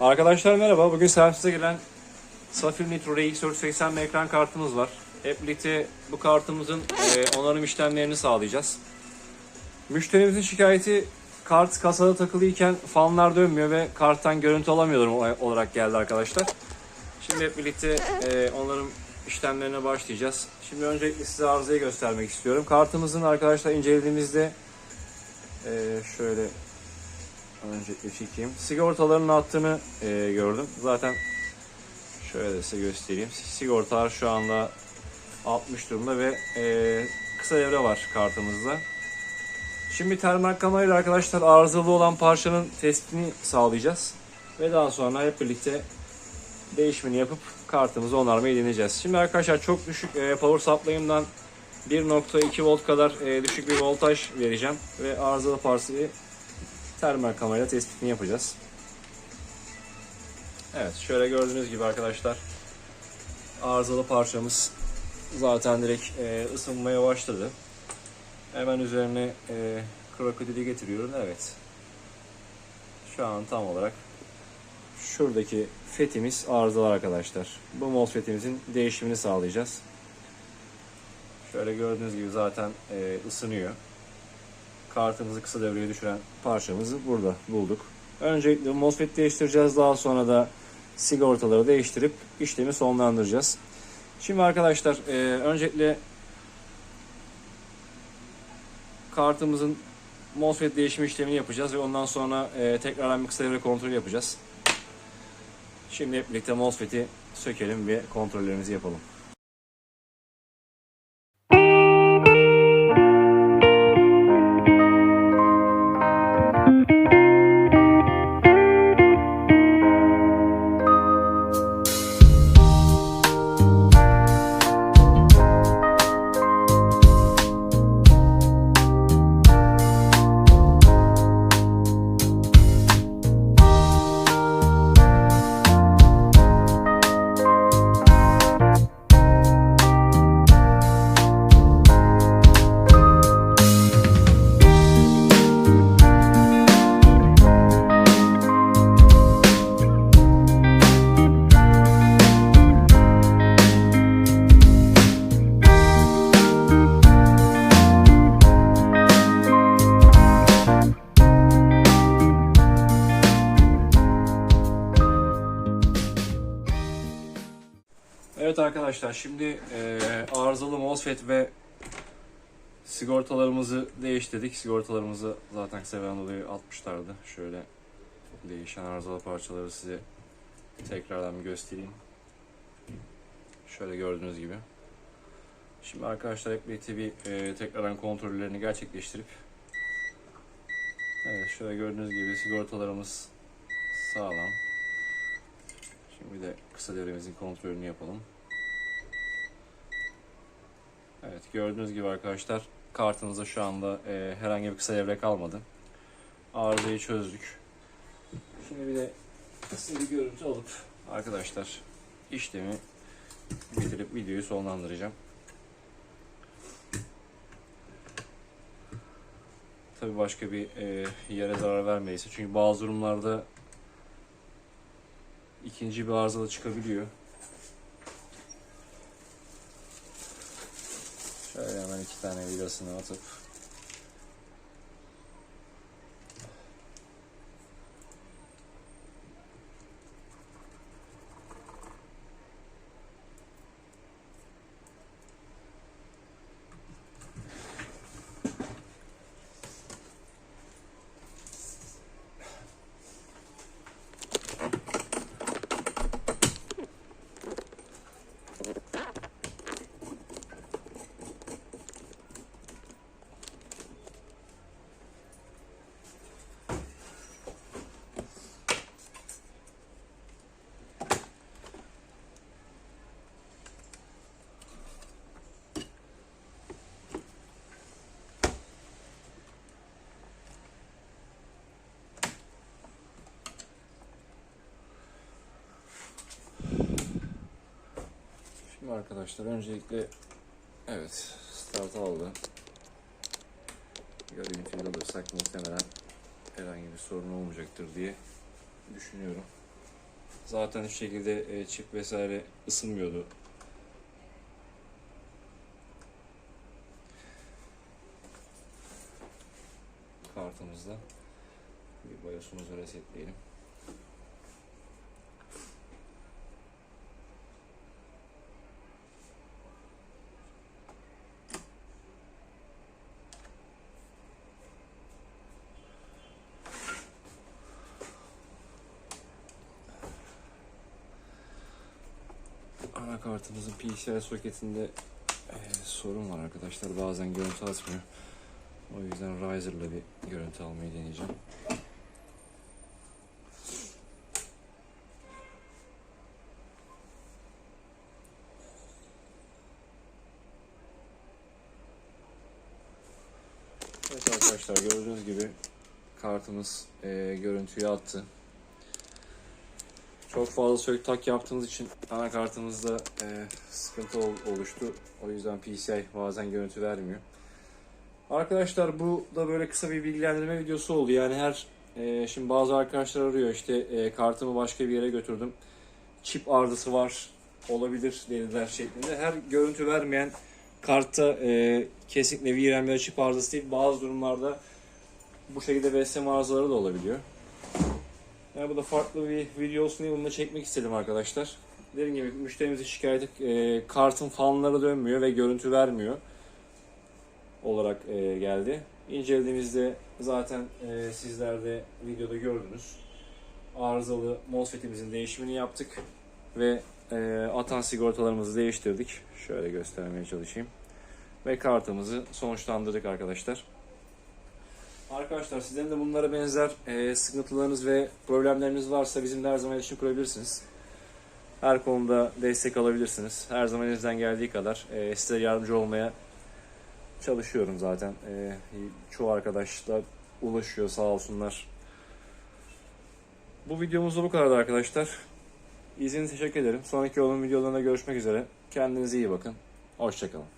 Arkadaşlar merhaba. Bugün servise gelen Safir Nitro RX480 ekran kartımız var. Hep birlikte bu kartımızın e, onarım işlemlerini sağlayacağız. Müşterimizin şikayeti kart kasada takılıyken fanlar dönmüyor ve karttan görüntü alamıyorum olarak geldi arkadaşlar. Şimdi hep birlikte e, onarım işlemlerine başlayacağız. Şimdi öncelikle size arızayı göstermek istiyorum. Kartımızın arkadaşlar incelediğimizde e, şöyle Öncelikle çekeyim. Sigortaların attığını e, gördüm. Zaten şöyle de size göstereyim. Sigortalar şu anda 60 durumda ve e, kısa devre var kartımızda. Şimdi termal kamerayla arkadaşlar arızalı olan parçanın tespitini sağlayacağız. Ve daha sonra hep birlikte değişimini yapıp kartımızı onarmayı deneyeceğiz. Şimdi arkadaşlar çok düşük e, power supply'ımdan 1.2 volt kadar e, düşük bir voltaj vereceğim. Ve arızalı parçayı termal kamerayla tespitini yapacağız. Evet şöyle gördüğünüz gibi arkadaşlar arızalı parçamız zaten direkt e, ısınmaya başladı. Hemen üzerine e, krokodili getiriyorum. Evet. Şu an tam olarak şuradaki fetimiz arızalı arkadaşlar. Bu MOSFET'imizin değişimini sağlayacağız. Şöyle gördüğünüz gibi zaten e, ısınıyor kartımızı kısa devreye düşüren parçamızı burada bulduk. Öncelikle MOSFET değiştireceğiz. Daha sonra da sigortaları değiştirip işlemi sonlandıracağız. Şimdi arkadaşlar e, öncelikle kartımızın MOSFET değişimi işlemini yapacağız ve ondan sonra e, tekrardan bir kısa devre kontrolü yapacağız. Şimdi hep birlikte MOSFET'i sökelim ve kontrollerimizi yapalım. Evet arkadaşlar şimdi e, arızalı MOSFET ve sigortalarımızı değiştirdik. Sigortalarımızı zaten seven dolayı atmışlardı. Şöyle değişen arızalı parçaları size tekrardan bir göstereyim. Şöyle gördüğünüz gibi. Şimdi arkadaşlar birlikte bir e, tekrardan kontrollerini gerçekleştirip Evet şöyle gördüğünüz gibi sigortalarımız sağlam. Şimdi de kısa devremizin kontrolünü yapalım. Evet gördüğünüz gibi arkadaşlar kartımızda şu anda e, herhangi bir kısa devre kalmadı. Arızayı çözdük. Şimdi bir de kısa bir görüntü alıp arkadaşlar işlemi bitirip videoyu sonlandıracağım. Tabi başka bir e, yere zarar vermeyse. Çünkü bazı durumlarda ikinci bir arıza da çıkabiliyor. Şöyle hemen iki tane vidasını atıp Şimdi arkadaşlar öncelikle evet start aldı. Görüntüyü alırsak muhtemelen herhangi bir sorun olmayacaktır diye düşünüyorum. Zaten hiçbir şekilde e, çip vesaire ısınmıyordu. Kartımızda. Bir BIOS'umuzu resetleyelim. Anakartımızın PCI soketinde e, sorun var arkadaşlar. Bazen görüntü atmıyor. O yüzden Riser'la bir görüntü almayı deneyeceğim. Evet arkadaşlar gördüğünüz gibi kartımız e, görüntüyü attı. Çok fazla sök tak yaptığımız için anakartımızda e, sıkıntı ol- oluştu. O yüzden PCI bazen görüntü vermiyor. Arkadaşlar bu da böyle kısa bir bilgilendirme videosu oldu. Yani her e, şimdi bazı arkadaşlar arıyor işte e, kartımı başka bir yere götürdüm. Çip arızası var olabilir dediler şeklinde. Her görüntü vermeyen kartta e, kesinlikle VRAM ya çip arızası değil. Bazı durumlarda bu şekilde VSM arızaları da olabiliyor. Yani bu da farklı bir video olsun diye bunu da çekmek istedim arkadaşlar. Dediğim gibi müşterimizin şikayeti e, kartın fanları dönmüyor ve görüntü vermiyor olarak e, geldi. İncelediğimizde zaten e, sizler de videoda gördünüz. Arızalı MOSFET'imizin değişimini yaptık ve e, atan sigortalarımızı değiştirdik. Şöyle göstermeye çalışayım. Ve kartımızı sonuçlandırdık arkadaşlar. Arkadaşlar sizlerin de bunlara benzer e, sıkıntılarınız ve problemleriniz varsa bizimle her zaman iletişim kurabilirsiniz. Her konuda destek alabilirsiniz. Her zaman elinizden geldiği kadar e, size yardımcı olmaya çalışıyorum zaten. E, çoğu arkadaşlar ulaşıyor sağ olsunlar. Bu videomuzda bu kadardı arkadaşlar. İzlediğiniz teşekkür ederim. Sonraki yolun videolarında görüşmek üzere. Kendinize iyi bakın. Hoşçakalın.